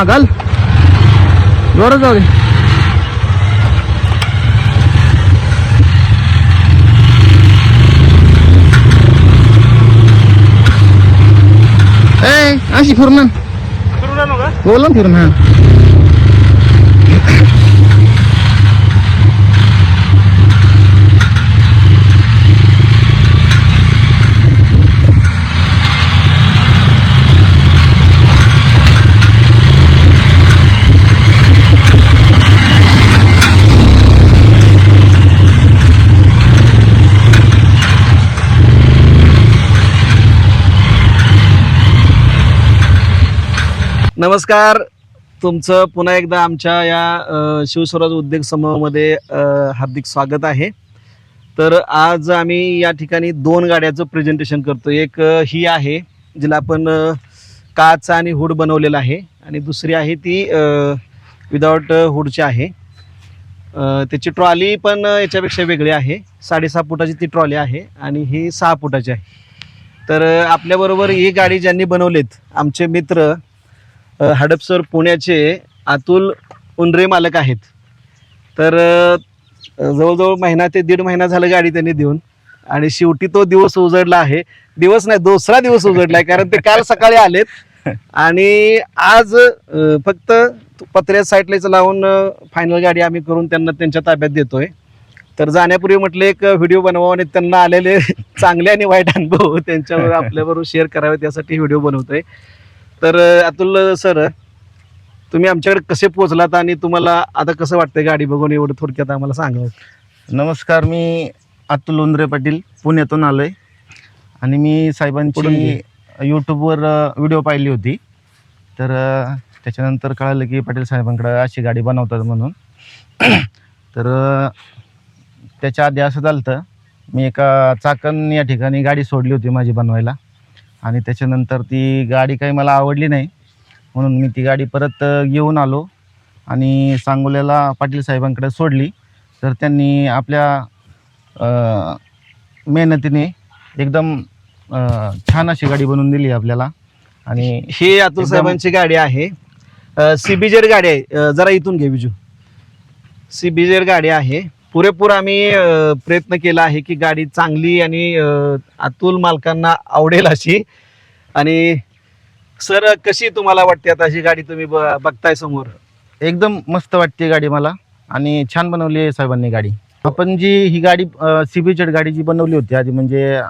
हा घाल जोरात जाऊ दे. ए अशी फिरून. बोला ना फिरून हा. नमस्कार. तुमचं पुन्हा एकदा आमच्या या शिवस्वराज उद्योग समूहामध्ये हार्दिक स्वागत आहे. तर आज आम्ही या ठिकाणी दोन गाड्याचं प्रेझेंटेशन करतो एक ही आहे जिला आपण काच आणि हुड बनवलेला आहे. आणि दुसरी आहे ती विदाउट हुडची आहे. त्याची ट्रॉली पण याच्यापेक्षा वेगळी आहे. साडेसहा फुटाची ती ट्रॉली आहे आणि ही सहा फुटाची आहे. तर आपल्याबरोबर ही गाडी ज्यांनी बनवलेत आमचे मित्र हडपसर पुण्याचे अतुल उंडरे मालक आहेत. तर जवळजवळ महिना ते दीड महिना झालं गाडी त्यांनी देऊन. आणि शेवटी तो दिवस उजडला आहे. दिवस नाही दुसरा दिवस उजडला आहे कारण ते काल सकाळी आलेत. आणि आज फक्त पत्र्या साईडलाच लावून फायनल गाडी आम्ही करून त्यांना त्यांच्या ताब्यात देतोय. तर जाण्यापूर्वी म्हटलं एक व्हिडिओ बनवावा आणि त्यांना आलेले चांगले आणि वाईट अनुभव त्यांच्यावर आपल्याबरोबर शेअर करावे त्यासाठी व्हिडिओ बनवतोय. तर अतुल सर तुम्ही आमच्याकडे कसे पोहोचलात आणि तुम्हाला आता कसं वाटतंय गाडी बघून एवढं थोडक्यात आम्हाला सांगा? नमस्कार मी अतुल उंद्रे पाटील पुण्यातून आलो आहे आणि मी साहेबांची. यूट्यूबवर व्हिडिओ पाहिली होती. तर त्याच्यानंतर कळालं की पाटील साहेबांकडे अशी गाडी बनवतात म्हणून. तर त्याच्या आधी असं झालं मी एका चाकण या ठिकाणी गाडी सोडली होती माझी बनवायला. आणि त्याच्यानंतर ती गाडी काही मला आवडली नाही. म्हणून मी ती गाडी परत घेऊन आलो आणि सांगोल्याला पाटील साहेबांकडे सोडली. तर त्यांनी आपल्या मेहनतीने एकदम छान अशी गाडी बनवून दिली आपल्याला. आणि ही अतुल साहेबांची गाडी आहे. सीबीजेड गाडी आहे. जरा इथून घे बिजू. सीबीजेड गाडी आहे. पुरेपूर आम्ही प्रयत्न केला आहे की गाडी चांगली आणि अतुल मालकांना आवडेल अशी. आणि सर कशी तुम्हाला वाटते आता अशी गाडी तुम्ही ब- बघताय समोर? एकदम मस्त वाटते गाडी मला आणि छान बनवली आहे साहेबांनी गाडी. आपण जी ही गाडी सीबीचेड गाडी जी बनवली होती आधी म्हणजे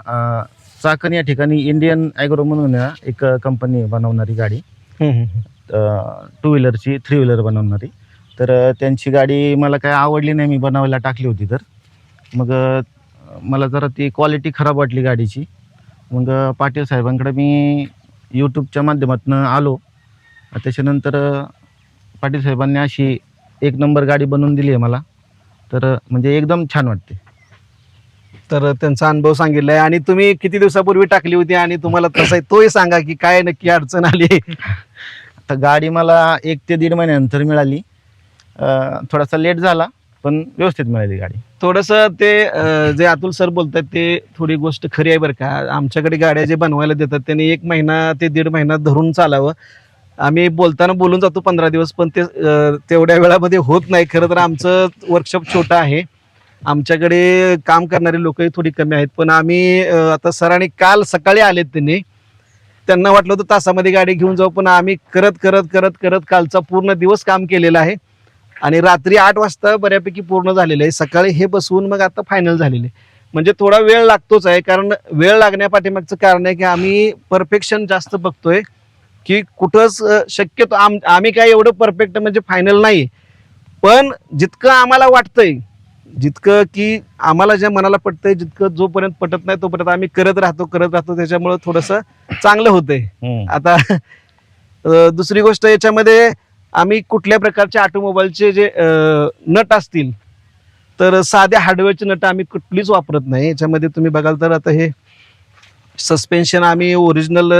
चाकण या ठिकाणी इंडियन ॲग्रो म्हणून एक कंपनी बनवणारी गाडी. टू व्हीलरची थ्री व्हीलर बनवणारी. तर त्यांची गाडी मला काय आवडली नाही मी बनवायला टाकली होती तर. मग मला जरा ती क्वालिटी खराब वाटली गाडीची. मग पाटील साहेबांकडे मी यूट्यूबच्या माध्यमातून आलो. त्याच्यानंतर पाटील साहेबांनी अशी एक नंबर गाडी बनवून दिली आहे मला. तर म्हणजे एकदम छान वाटते. तर त्यांचा अनुभव सांगितलाय आणि तुम्ही किती दिवसापूर्वी टाकली होती आणि तुम्हाला तसं आहे तोही सांगा की काय नक्की अडचण आली आता गाडी मला एक ते दीड महिन्यानंतर मिळाली. थोडासा लेट झाला पण व्यवस्थित मिळाली गाडी. थोडस ते अं, जे अतुल सर बोलतात ते थोडी गोष्ट खरी आहे बरं का. आमच्याकडे गाड्या जे बनवायला देतात त्यांनी एक महिना ते दीड महिना धरून चालावं. आम्ही बोलताना बोलून जातो पंधरा दिवस पण ते अं, तेवढ्या वेळामध्ये होत नाही. खरं तर आमचं वर्कशॉप छोटं आहे. आमच्याकडे काम करणारे लोकही थोडी कमी आहेत पण आम्ही अं, आता सरांनी काल सकाळी आलेत त्यांनी. त्यांना वाटलं होतं तासामध्ये गाडी घेऊन जाऊ पण आम्ही करत करत करत करत कालचा पूर्ण दिवस काम केलेलं आहे. आणि रात्री आठ वाजता बऱ्यापैकी पूर्ण झालेलं आहे. सकाळी हे बसवून मग आता फायनल झालेले आहे. म्हणजे थोडा वेळ लागतोच आहे कारण वेळ लागण्यापाठीमागचं कारण आहे की आम्ही परफेक्शन जास्त बघतोय की कुठंच शक्यतो आम आम्ही काय एवढं परफेक्ट म्हणजे फायनल नाही पण जितकं आम्हाला वाटतंय जितकं की आम्हाला ज्या मनाला पटतंय जितकं जोपर्यंत पटत नाही तोपर्यंत आम्ही करत राहतो करत राहतो त्याच्यामुळं थोडंसं चांगलं होतंय. आता दुसरी गोष्ट याच्यामध्ये आम्ही कुठल्या प्रकारचे ऑटोमोबाईलचे जे नट असतील तर साध्या हार्डवेअरचे नट आम्ही कुठलीच वापरत नाही. याच्यामध्ये तुम्ही बघाल तर आता हे सस्पेन्शन आम्ही ओरिजिनल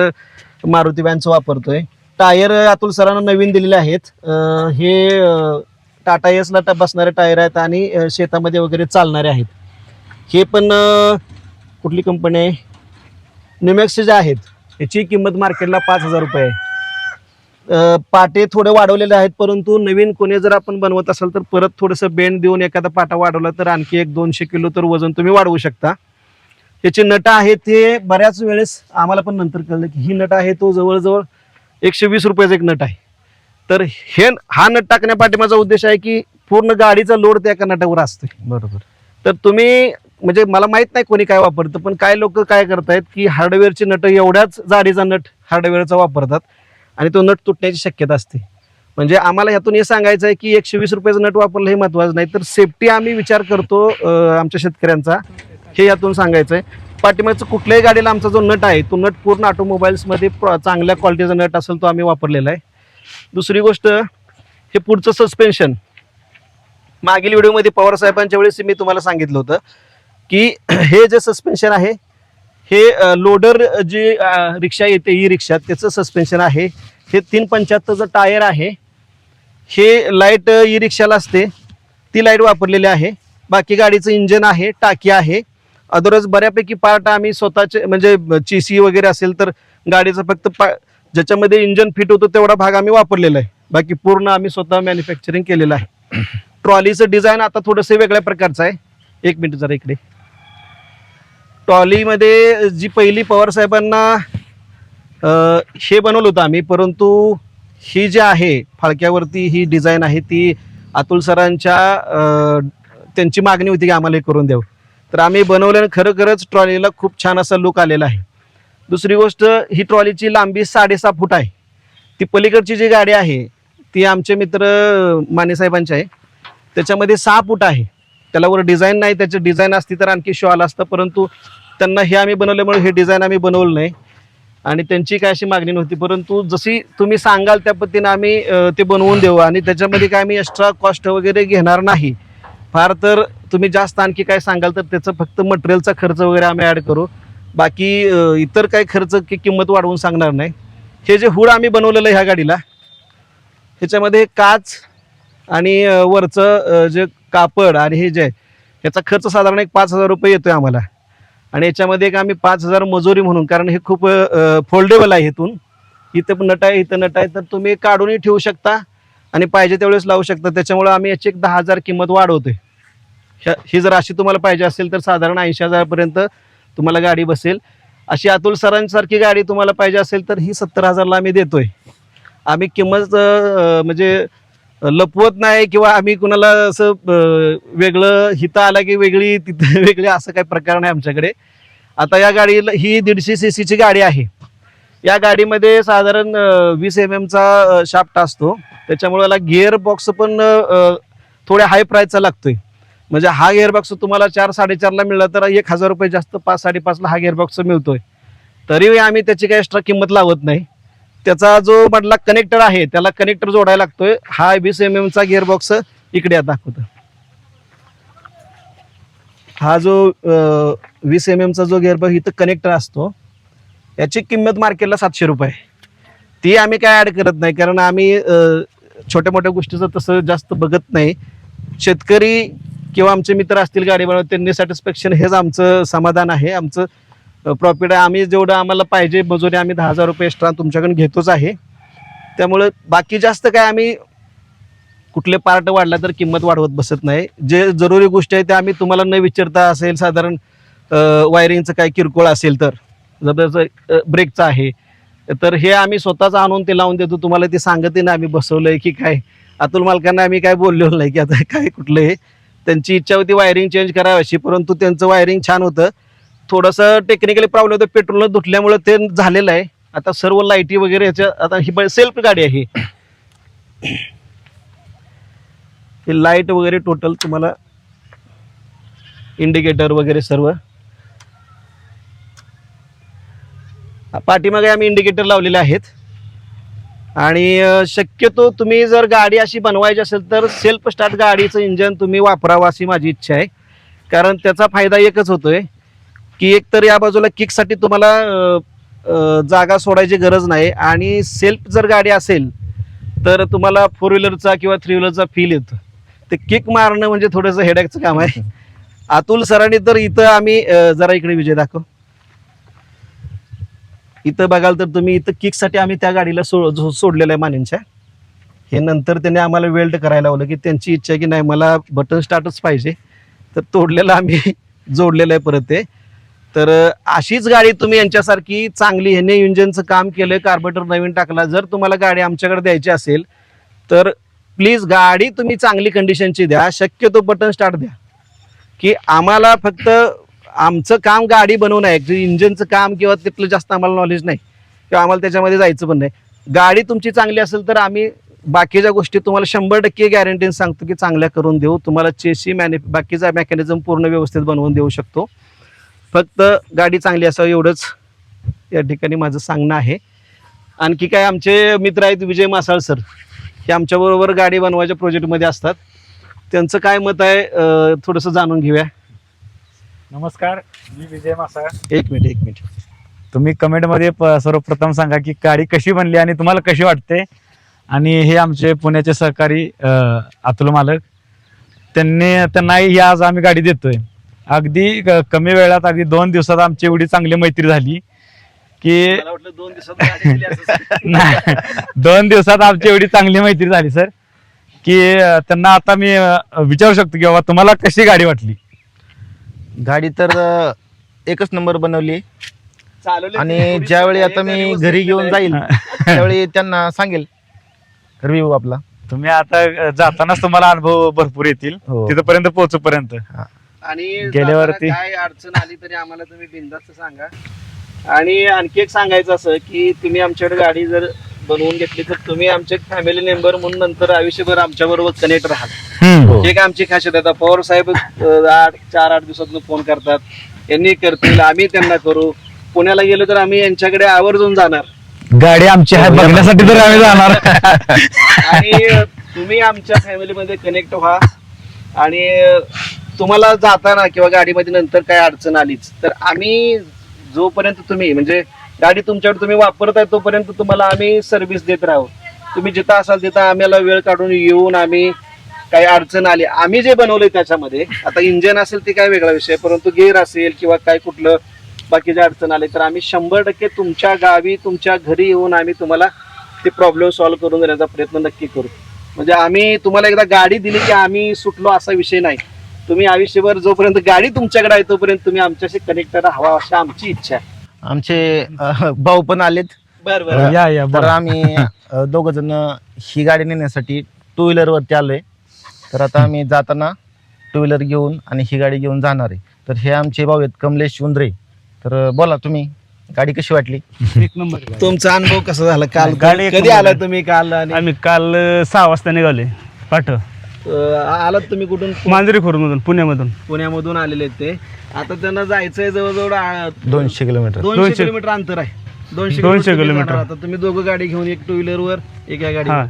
मारुती वॅनचं वापरतोय. टायर अतुल सरांना नवीन दिलेले आहेत. हे टाटा एसला बसणारे टायर आहेत आणि शेतामध्ये वगैरे चालणारे आहेत. हे पण कुठली कंपनी आहे? निमॅक्सचे जे आहेत याची किंमत मार्केटला पाच हजार रुपये आहे. पाटे थोडे वाढवलेले आहेत परंतु नवीन कोणी जर आपण बनवत असाल तर परत थोडंसं बेंड देऊन एखादा पाटा वाढवला तर आणखी एक दोनशे किलो तर वजन तुम्ही वाढवू शकता. त्याचे नट आहे ते बऱ्याच वेळेस आम्हाला पण नंतर कळलं की ही नट आहे तो जवळजवळ एकशे वीस रुपयाचा एक नट आहे. तर हे हा नट टाकण्या पाठीमाचा उद्देश आहे की पूर्ण गाडीचा लोड त्या एका नटावर असतोय. बरोबर. तर तुम्ही म्हणजे मला माहीत नाही कोणी काय वापरतं पण काय लोक काय करतायत की हार्डवेअरचे नट एवढ्याच जाडीचा नट हार्डवेअरचा वापरतात. आणि तो नट तुटण्याची शक्यता असते. म्हणजे आम्हाला ह्यातून हे सांगायचं आहे की एकशे वीस रुपयाचं नट वापरलं हे महत्वाचं नाही. तर सेफ्टी आम्ही विचार करतो आमच्या शेतकऱ्यांचा. हे यातून सांगायचं आहे. पाठीमागचं कुठल्याही गाडीला आमचा जो नट आहे तो नट पूर्ण ऑटोमोबाईल्समध्ये चांगल्या क्वालिटीचा नट असेल तो आम्ही वापरलेला आहे. दुसरी गोष्ट हे पुढचं सस्पेन्शन मागील व्हिडिओमध्ये पवार साहेबांच्या वेळेस मी तुम्हाला सांगितलं होतं की हे जे सस्पेन्शन आहे हे लोडर जी रिक्षा येते ई रिक्षा त्याचं सस्पेन्शन आहे. हे तीन पंच्याहत्तरचं टायर आहे हे लाइट ई रिक्षाला असते. ती लाइट वापरलेली आहे. बाकी गाडीचं इंजन आहे टाकी आहे. अदरवाईज बऱ्यापैकी पार्ट आम्ही स्वतःचे म्हणजे चिसी वगैरे असेल तर गाडीचं फक्त पा ज्याच्यामध्ये इंजन फिट होतो तेवढा भाग आम्ही वापरलेला आहे. बाकी पूर्ण आम्ही स्वतः मॅन्युफॅक्चरिंग केलेलं आहे. ट्रॉलीचं डिझाईन आता थोडंसं वेगळ्या प्रकारचं आहे. एक मिनिट जरा इकडे. ट्रॉलीमध्ये जी पहिली पवार साहेबांना हे बनवलं होतं आम्ही परंतु ही जी आहे फाळक्यावरती ही डिझाईन आहे ती अतुल सरांच्या त्यांची मागणी होती की आम्हाला हे करून द्यावं. तर आम्ही बनवल्यानं खरोखरच ट्रॉलीला खूप छान असा लुक आलेला आहे. दुसरी गोष्ट ही ट्रॉलीची लांबी साडेसहा फूट आहे. ती पलीकडची जी गाडी आहे ती आमचे मित्र मानेसाहेबांची आहे. त्याच्यामध्ये सहा फूट आहे. त्याला वर डिझाईन नाही त्याची डिझाईन असती तर आणखी शॉल असतं परंतु त्यांना हे आम्ही बनवल्यामुळे हे डिझाईन आम्ही बनवलं नाही. आणि त्यांची काय अशी मागणी नव्हती परंतु जशी तुम्ही सांगाल त्या पद्धतीने आम्ही ते बनवून देऊ आणि त्याच्यामध्ये काय आम्ही एक्स्ट्रा कॉस्ट वगैरे घेणार नाही. फार तर तुम्ही जास्त आणखी काय सांगाल तर त्याचं फक्त मटेरियलचा खर्च वगैरे आम्ही ॲड करू. बाकी इतर काय खर्च की किंमत वाढवून सांगणार नाही. हे जे हुड आम्ही बनवलेलं आहे ह्या गाडीला ह्याच्यामध्ये काच आणि वरचं जे कापड आणि हे जे आहे, याचा खर्च साधारण एक पाच हजार रुपये येतो आहे आम्हाला. आणि याच्यामध्ये एक आम्ही पाच हजार मजुरी म्हणून कारण हे खूप फोल्डेबल आहे इथून. इथं पण नट आहे इथं नट आहे तर तुम्ही काढूनही ठेवू शकता आणि पाहिजे त्यावेळेस लावू शकता. त्याच्यामुळे आम्ही याची एक दहा हजार किंमत वाढवतोय. ह्या- ही जर अशी तुम्हाला पाहिजे असेल तर साधारण ऐंशी हजारपर्यंत तुम्हाला गाडी बसेल. अशी अतुल सरांसारखी गाडी तुम्हाला पाहिजे असेल तर ही सत्तर हजारला आम्ही देतोय. आम्ही किंमत म्हणजे लपवत नाही किंवा आम्ही कुणाला असं वेगळं हिता आला की वेगळी तिथं वेगळी असं काही प्रकार नाही आमच्याकडे. आता या गाडीला ही दीडशे सी सीची गाडी आहे. या गाडीमध्ये साधारण वीस एम एमचा शाफ्ट असतो. त्याच्यामुळे याला गिअर बॉक्स पण थोड्या हाय प्राईजचा लागतोय. म्हणजे हा गिअर बॉक्स तुम्हाला चार साडेचारला मिळला तर एक हजार रुपये जास्त पाच साडेपाचला हा गिअर बॉक्स मिळतोय. तरी आम्ही त्याची काही एक्स्ट्रा किंमत लावत नाही. त्याचा जो मधला कनेक्टर आहे त्याला कनेक्टर जोडायला लागतोय. हा वीस एम एमचा गिअरबॉक्स इकडे आता दाखवतो. हा जो वीस एम एमचा जो गिअरबॉक्स इथं कनेक्टर असतो. याची किंमत मार्केटला सातशे रुपये. ती आम्ही काय ऍड करत नाही कारण आम्ही छोट्या मोठ्या गोष्टीचं तसं जास्त बघत नाही. शेतकरी किंवा आमचे मित्र असतील गाडी बनवत त्यांनी सॅटिस्फॅक्शन हेच आमचं समाधान आहे. आमचं प्रॉफिट आहे. आम्ही जेवढं आम्हाला पाहिजे मजुरी आम्ही दहा हजार रुपये एक्स्ट्रा तुमच्याकडून घेतोच आहे. त्यामुळं बाकी जास्त काय आम्ही कुठले पार्ट वाढला तर किंमत वाढवत बसत नाही. जे जरुरी गोष्टी आहे त्या आम्ही तुम्हाला न विचारता असेल साधारण वायरिंगचं काय किरकोळ असेल तर जबरदस्त ब्रेकचं आहे. तर हे आम्ही स्वतःच आणून ते लावून देतो. तुम्हाला ते सांगते ना आम्ही बसवलंय की काय. अतुल मालकांना आम्ही काय बोललेलो नाही की आता काय कुठलं हे. त्यांची इच्छा होती वायरिंग चेंज करावी अशी परंतु त्यांचं वायरिंग छान होतं. थोडंसं टेक्निकली प्रॉब्लेम होतं पेट्रोल धुतल्यामुळे ते झालेलं आहे. आता सर्व लाईटी वगैरे याच्या आता ही सेल्फ गाडी आहे ही. लाइट वगैरे टोटल तुम्हाला इंडिकेटर वगैरे सर्व. पाठीमागे आम्ही इंडिकेटर लावलेले आहेत. आणि शक्यतो तुम्ही जर गाडी अशी बनवायची असेल तर सेल्फ स्टार्ट गाडीचं इंजन तुम्ही वापरावं अशी माझी इच्छा आहे. कारण त्याचा फायदा एकच होतोय. की एक तर या बाजूला किकसाठी तुम्हाला जागा सोडायची गरज नाही. आणि सेल्फ जर गाडी असेल तर तुम्हाला फोर व्हीलरचा किंवा थ्री व्हीलरचा फील येतो. ते किक मारणं म्हणजे थोडंसं हेडॅकचं काम आहे. अतुल सरांनी तर इथं आम्ही जरा इकडे विजय दाखव. इथं बघाल तर तुम्ही इथं किकसाठी आम्ही त्या गाडीला सो सोडलेलं आहे मानेंच्या. हे नंतर त्यांनी आम्हाला वेल्ड करायला लावलं की त्यांची इच्छा आहे की नाही मला बटन स्टार्टच पाहिजे. तर तोडलेलं आम्ही जोडलेलं आहे परत ते. तर अशीच गाडी तुम्ही यांच्यासारखी चांगली ह्याने इंजनचं काम केलं कार्बोरेटर नवीन टाकला जर तुम्हाला गाडी आमच्याकडे द्यायची असेल तर प्लीज गाडी तुम्ही चांगली कंडिशनची द्या शक्यतो बटन स्टार्ट द्या. की आम्हाला फक्त आमचं काम गाडी बनवणं आहे जे इंजनचं काम किंवा तिथलं जास्त आम्हाला नॉलेज नाही किंवा आम्हाला त्याच्यामध्ये जायचं पण नाही. गाडी तुमची चांगली असेल तर आम्ही बाकीच्या गोष्टी तुम्हाला शंभर टक्के गॅरंटीन सांगतो की चांगल्या करून देऊ तुम्हाला चेसी मॅने बाकीचा मेकॅनिझम पूर्ण व्यवस्थित बनवून देऊ शकतो. फक्त गाडी चांगली असावी एवढंच या ठिकाणी माझं सांगणं आहे. आणखी काय आमचे मित्र आहेत विजय मासाळ सर हे आमच्याबरोबर गाडी बनवायच्या प्रोजेक्टमध्ये असतात. त्यांचं काय मत आहे थोडंसं जाणून घेऊया. नमस्कार मी विजय मासाळ. एक मिनिट एक मिनिट. तुम्ही कमेंटमध्ये प- सर्वप्रथम सांगा की गाडी कशी बनली आणि तुम्हाला कशी वाटते? आणि हे आमचे पुण्याचे सहकारी अं, अतुल मालक त्यांनी त्यांनाही आज आम्ही गाडी देतोय. अगदी क- कमी वेळात अगदी दोन दिवसात आमची एवढी चांगली मैत्री झाली की मला वाटलं दोन दिवसात गाडी दिली असं. नाही. दोन दिवसात आमची एवढी चांगली मैत्री झाली सर. की अं, त्यांना आता मी अं, विचारू शकतो की बाबा तुम्हाला कशी गाडी वाटली? गाडी तर अं, एकच नंबर बनवली. चालवली आणि थोडी ज्यावेळी थोडी आता मी घरी घेऊन. जाईल त्यावेळी त्यांना सांगेल. रिव्ह्यू आपला. तुम्ही आता अं, जातानाच तुम्हाला अनुभव भरपूर येतील. हो. तिथपर्यंत पोहोचूपर्यंत. आणि गेल्यावरती- काय अडचण आली तरी आम्हाला तुम्ही बिंदास्त सांगा. आणि आणखी एक सांगायचं असं की तुम्ही आमच्याकडे गाडी जर बनवून घेतली तर तुम्ही आमचे फॅमिली मेंबर म्हणून नंतर आयुष्यभर आमच्या बरोबर कनेक्ट राहाल. हो. हे काय आमची खासियत आहे आता पवार साहेब अं, आठ चार आठ दिवसातून फोन करतात. यांनी करतील. आम्ही त्यांना करू. पुण्याला गेलो तर आम्ही यांच्याकडे आवर्जून जाणार. गाडी आमची आहे. बघण्यासाठी तर आम्ही जाणार. आणि तुम्ही आमच्या फॅमिलीमध्ये कनेक्ट व्हा. आणि तुम्हाला जाताना किंवा गाडीमध्ये नंतर काय अडचण आलीच तर आम्ही जोपर्यंत तुम्ही म्हणजे गाडी तुमच्याकडे तुम्ही वापरताय तोपर्यंत तुम्हाला आम्ही सर्व्हिस देत राहू. तुम्ही जिथं असाल तिथं आम्हाला वेळ काढून येऊन आम्ही काही अडचण आली. आम्ही जे बनवलंय त्याच्यामध्ये आता इंजन असेल ते काय वेगळा विषय परंतु गेअर असेल किंवा काय कुठलं बाकीचे अडचण आले तर आम्ही शंभर टक्के तुमच्या गावी तुमच्या घरी येऊन आम्ही तुम्हाला ते प्रॉब्लेम सॉल्व्ह करून देण्याचा प्रयत्न नक्की करू. म्हणजे आम्ही तुम्हाला एकदा गाडी दिली की आम्ही सुटलो असा विषय नाही. तुम्ही आयुष्यभर जोपर्यंत गाडी तुमच्याकडे आहे तोपर्यंत तुम्ही आमच्याशी कनेक्ट राहावा अशी आमची इच्छा आहे. आमचे अं, भाऊ पण आलेत. बरं बरं. या या तर बरं. आम्ही दोघ जण ही गाडी नेण्यासाठी टू व्हीलर वरती आलोय. तर आता आम्ही जाताना टू व्हीलर घेऊन आणि ही गाडी घेऊन जाणार आहे. तर हे आमचे भाऊ आहेत कमलेश उंद्रे. तर अं, बोला तुम्ही गाडी कशी वाटली? एक नंबर तुमचा अनुभव कसा झाला? काल गाडी एक कधी नंबर आला आहे. तुम्ही काल आणि आम्ही काल अ, सहा वाजता निघाले पाठ. अं, आलात तुम्ही कुठून? मांजरी खोरमधून पुण्यामधून. पुण्यामधून आलेले आहेत ते. आता त्यांना जायचंय जवळजवळ आ, दोनशे किलोमीटर. दोनशे दोनशे- किलोमीटर अंतर आहे. दोनशे दोनशे तुम्ही किलोमीटर. जाणार. आता तुम्ही दोघं गाडी घेऊन एक टू व्हीलर वर एक या गाडी हा.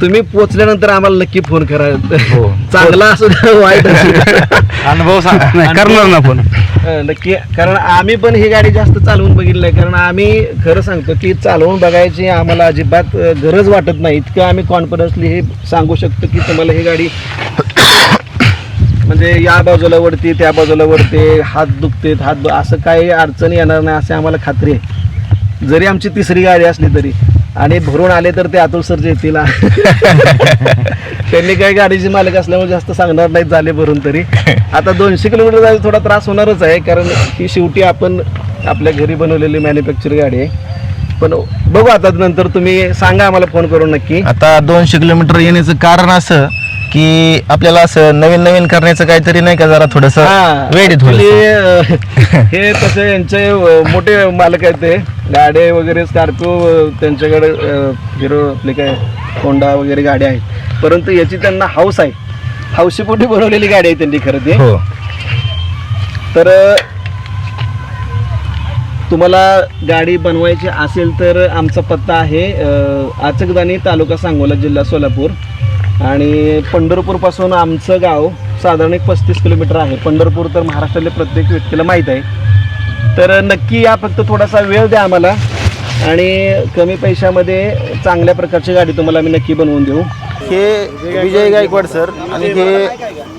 तुम्ही पोहोचल्यानंतर आम्हाला नक्की फोन करा. हो. चांगला असू द्या वाईट असू द्या. अनुभव सांग नाही करणार ना पण अं, नक्की. कारण आम्ही पण ही गाडी जास्त चालवून बघितली आहे कारण आम्ही खरं सांगतो की चालवून बघायची आम्हाला अजिबात अं, गरज वाटत नाही. इतकं आम्ही कॉन्फिडन्सली हे सांगू शकतो की तुम्हाला ही गाडी म्हणजे या बाजूला वळते त्या बाजूला वळते हात दुखते हात दु- असं काही अडचण येणार नाही असे आम्हाला खात्री आहे. जरी आमची तिसरी गाडी असली तरी. आणि भरून आले तर ते अतुल सर येतील. त्यांनी काही गाडीचे मालक असल्यामुळे जास्त सांगणार नाहीत झाले भरून तरी. आता दोनशे किलोमीटर जायला थोडा त्रास होणारच आहे कारण ही शेवटी आपण आपल्या घरी बनवलेली मॅन्युफॅक्चर गाडी आहे. पण बघू आता नंतर तुम्ही सांगा आम्हाला फोन करून नक्की. आता दोनशे किलोमीटर येण्याचं कारण असं की आपल्याला असं नवीन नवीन करण्याचं काहीतरी नाही का जरा थोडस हा, वेळ हे तसे यांचे मोठे मालक आहेत ते. गाडे वगैरे स्कॉर्पिओ त्यांच्याकडे हिरो आपले काय होंडा वगैरे गाड्या आहेत. परंतु याची त्यांना हाऊस आहे. हौशीपोटी बनवलेली गाडी आहे त्यांनी खरं ते. हो. तर तुम्हाला गाडी बनवायची असेल तर आमचा पत्ता आहे आचकदानी तालुका सांगोला जिल्हा सोलापूर. आणि पंढरपूरपासून आमचं गाव साधारण एक पस्तीस किलोमीटर आहे. पंढरपूर तर महाराष्ट्रातल्या प्रत्येक व्यक्तीला माहीत आहे. तर नक्की या फक्त थोडासा वेळ द्या आम्हाला आणि कमी पैशामध्ये चांगल्या प्रकारची गाडी तुम्हाला आम्ही नक्की बनवून देऊ. हे विजय गायकवाड सर आणि हे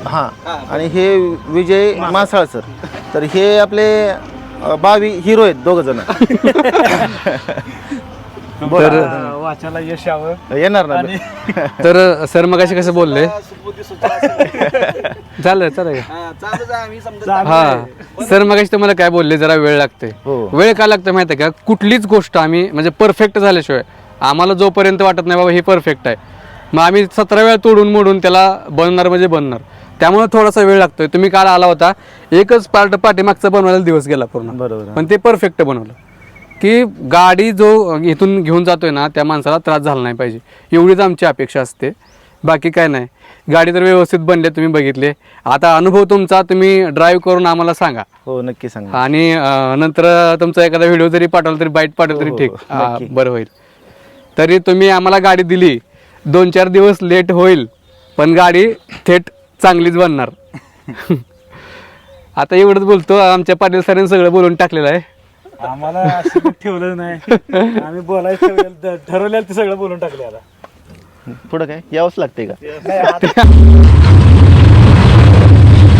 हां आणि हे विजय मासाळ सर. तर हे आपले बावी हिरो आहेत दोघ जण. तर वाचायला यश यावं. येणार ना. तर सर मग कसं बोलले? चालेल चालेल हा सर मग तुम्हाला काय बोलले? जरा वेळ लागते. हो. वेळ का लागतं माहिती आहे का? कुठलीच गोष्ट आम्ही म्हणजे परफेक्ट झाल्याशिवाय आम्हाला जोपर्यंत वाटत नाही बाबा हे परफेक्ट आहे. मग आम्ही सतरा वेळा तोडून मोडून त्याला बनणार म्हणजे बनणार. त्यामुळे थोडासा वेळ लागतोय. तुम्ही काल आला होता. एकच पार्ट पाठीमागचा बनवायला दिवस गेला पूर्ण. बरोबर. पण ते परफेक्ट बनवलं. की गाडी जो इथून घेऊन जातोय ना त्या माणसाला त्रास झाला नाही पाहिजे. एवढीच आमची अपेक्षा असते. बाकी काय नाही. गाडी तर व्यवस्थित बनले तुम्ही बघितले. आता अनुभव तुमचा तुम्ही ड्राईव्ह करून आम्हाला सांगा. हो नक्की सांगा. आणि अं, नंतर तुमचा एखादा व्हिडिओ जरी पाठवला तरी बाईट पाठवलं तरी हो, ठीक. हो, नक्की. बरं होईल. तरी तुम्ही आम्हाला गाडी दिली. दोन चार दिवस लेट होईल पण गाडी थेट चांगलीच बनणार. आता एवढंच बोलतो. आमच्या पाटील सरांनी सगळं बोलून टाकलेलं आहे. आम्हाला ठेवलं नाही. आम्ही बोलायचं ठरवलेलं ते सगळं बोलून टाकले आता. पुढं काय? यावंच लागते का?